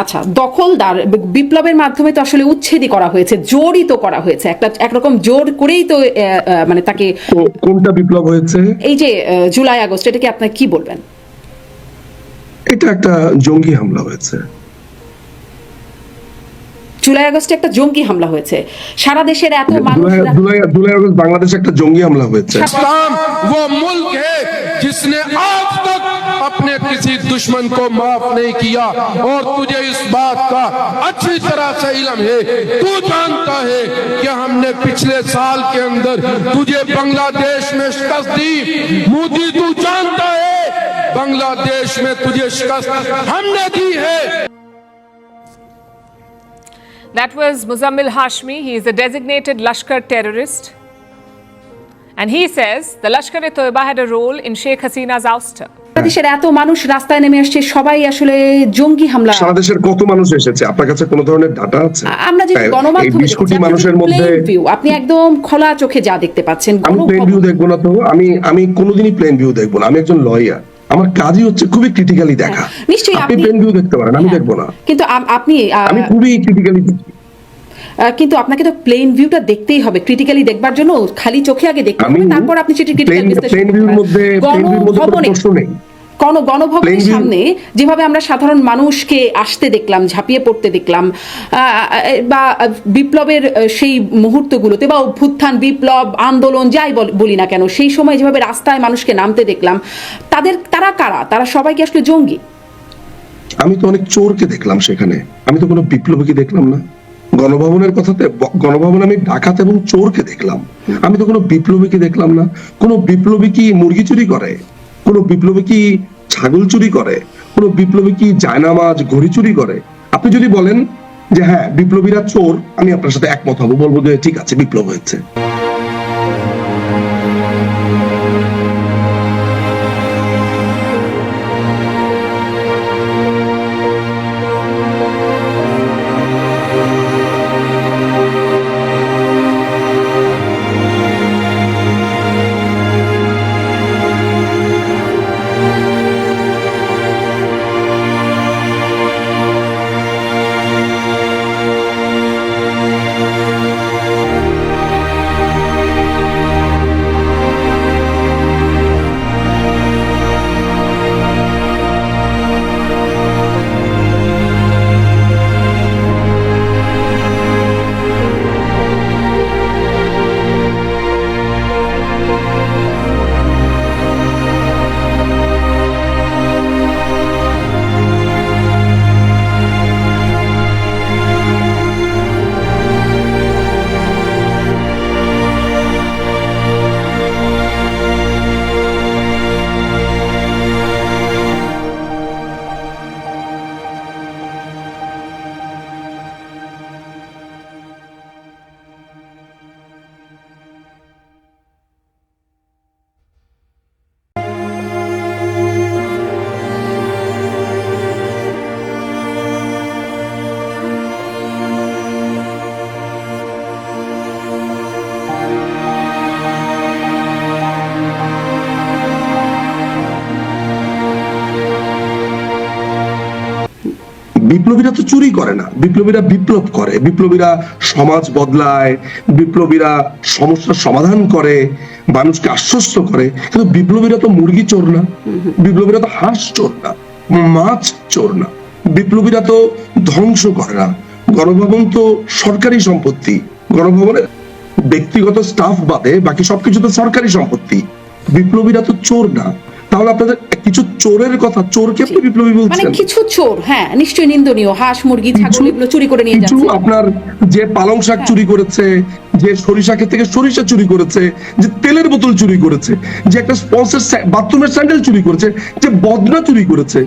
আচ্ছা দখলদার বিপ্লবের মাধ্যমে তো আসলে উচ্ছেদই করা হয়েছে জোরই তো করা হয়েছে। একটা একরকম জোর করেই তো মানে তাকে কোনটা বিপ্লব হয়েছে? এই যে জুলাই আগস্ট এটাকে আপনার কি বলবেন? এটা একটা জঙ্গি হামলা হয়েছে। জুলাই আগস্টে একটা জঙ্গি হামলা হয়েছে। সারা দেশের এত মানুষ জুলাই জুলাই জুলাই আগস্ট বাংলাদেশে একটা জঙ্গি হামলা হয়েছে। अपने किसी दुश्मन को माफ़ नहीं किया और तुझे इस बात का अच्छी तरह से इल्म है तू जानता है कि हमने पिछले साल के अंदर तुझे बांग्लादेश में शिकस्त दी मोदी तू जानता है बांग्लादेश में तुझे शिकस्त हमने दी है That was Muzammil Hashmi. He is a designated Lashkar terrorist. And he says the Lashkar-e-Toiba had a role in Sheikh Hasina's ouster. বাংলাদেশের এত মানুষ রাস্তায় নেমে আসছে সবাই আসলে জঙ্গি হামলা। সারা দেশের কত মানুষ এসেছে? আপনার কাছে কোনো ধরনের ডাটা আছে? আমরা যে গণমাধ্যমে কোটি মানুষের মধ্যে আপনি একদম খোলা চোখে যা দেখতে পাচ্ছেন আমি প্লেন ভিউ দেখব না তো। আমি আমি কোনোদিনই প্লেন ভিউ দেখব না। আমি একজন লয়ার আমার কাজই হচ্ছে খুবই ক্রিটিক্যালি দেখা। হ্যাঁ, নিশ্চয়ই আপনি প্লেন ভিউ দেখতে পারেন আমি হ্যাঁ, দেখব না। কিন্তু আপনি আমি খুবই ক্রিটিক্যালি কিন্তু আপনাকে তো প্লেন ভিউটা দেখতেই হবে। ক্রিটিক্যালি দেখবার জন্য খালি চোখে আগে দেখতে হবে তারপর আপনি সেটি ক্রিটিক্যাল প্লেন প্লেন ভিউর মধ্যে প্লেন ভিউর মধ্যে প্রশ্ন নেই। কোন গণভবনের সামনে যেভাবে আমরা সাধারণ মানুষকে আসতে দেখলাম ঝাঁপিয়ে পড়তে দেখলাম বা বিপ্লবের সেই মুহূর্তগুলোতে বা অভ্যুত্থান বিপ্লব আন্দোলন যাই বলি না কেন সেই সময় যেভাবে রাস্তায় মানুষকে নামতে দেখলাম তাদের তারা কারা? তারা সবাইকে আসলে জঙ্গি? আমি তো অনেক চোরকে দেখলাম সেখানে। আমি তো কোনো বিপ্লবীকে দেখলাম না। গণভবনের কথাতে গণভবনে আমি ডাকাত এবং চোরকে দেখলাম। আমি তো কোনো বিপ্লবীকে দেখলাম না। কোনো বিপ্লবী কি মুরগি চুরি করে? কোনো বিপ্লবী কি ছাগল চুরি করে? কোনো বিপ্লবী কি জায়নামাজ, ঘড়ি চুরি করে? আপনি যদি বলেন যে হ্যাঁ বিপ্লবীরা চোর, আমি আপনার সাথে একমত হব, বলব যে ঠিক আছে, বিপ্লব হয়েছে। বিপ্লবীরা তো চুরি করে না। বিপ্লবীরা বিপ্লব করে। বিপ্লবীরা সমাজ বদলায়, বিপ্লবীরা সমস্যার সমাধান করে, মানুষকে আশ্বস্ত করে। কিন্তু বিপ্লবীরা তো মুরগি চোর না। বিপ্লবীরা তো হাঁস চোর না, মাছ চোর না। বিপ্লবীরা তো ধ্বংস করে না। গণভবন তো সরকারি সম্পত্তি। গণভবনের ব্যক্তিগত স্টাফ বাদে বাকি সবকিছু তো সরকারি সম্পত্তি। বিপ্লবীরা তো চোর না। তাহলে আপনাদের কিছু চোরের কথা চোরকে আপনি বিপ্লবী বলছেন? মানে কিছু চোর হ্যাঁ নিশ্চয়ই নিন্দনীয়। হাঁস মুরগি ছাগল এগুলো চুরি করে নিয়ে যাচ্ছে। আপনার যে পালং শাক হ্যাঁ। চুরি করেছে যে সরিষা ক্ষেত থেকে সরিষা চুরি করেছে যে তেলের বোতল চুরি করেছে যে একটা স্পন্সর বাথরুমের স্যান্ডেল চুরি করেছে যে বদনা চুরি করেছে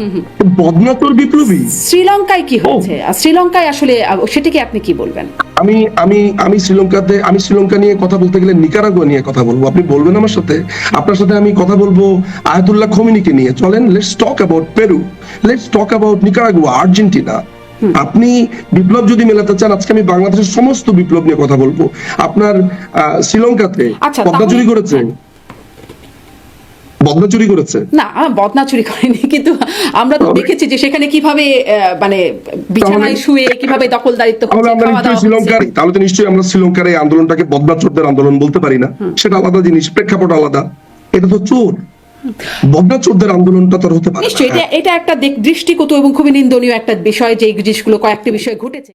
বদনা তোর বিপ্লবী? শ্রীলঙ্কায় কি আর শ্রীলঙ্কায় আসলে আহ, সেটাকে আপনি কি বলবেন? আমি আমি আমি শ্রীলঙ্কাতে আমি শ্রীলঙ্কা নিয়ে কথা বলতে গেলে নিকারাগুয়া নিয়ে কথা বলব। আপনি বলবেন আমার সাথে? আপনার সাথে আমি কথা বলব আয়াতুল্লাহ খমিনিকে নিয়ে চলেন let's talk about Peru let's talk about Nicaragua Argentina আপনি বিপ্লব যদি মেলাতে চান আজকে আমি বাংলাদেশের সমস্ত বিপ্লব নিয়ে কথা বলব। আপনার শ্রীলঙ্কাতে আচ্ছা, পদ্মা চুরি করেছে। বদনা চুরি করেছে। না বদনা চুরি করেনি কিন্তু আমরা তো দেখেছি যে সেখানে কীভাবে মানে বিছানায় শুয়ে কীভাবে দখলদারিত্ব করছে, শ্রীলঙ্কার তাহলে তো নিশ্চয়ই আমরা শ্রীলঙ্কার এই আন্দোলনটাকে বদনা চোরদের আন্দোলন বলতে পারি না। সেটা আলাদা জিনিস প্রেক্ষাপট আলাদা। এটা তো চোর। বদনা আন্দোলনটা তার হতে পারে নিশ্চয়ই, এটা এটা একটা দৃষ্টিকটু এবং খুবই নিন্দনীয় একটা বিষয় যে জিনিসগুলো কয়েকটি বিষয় ঘটেছে।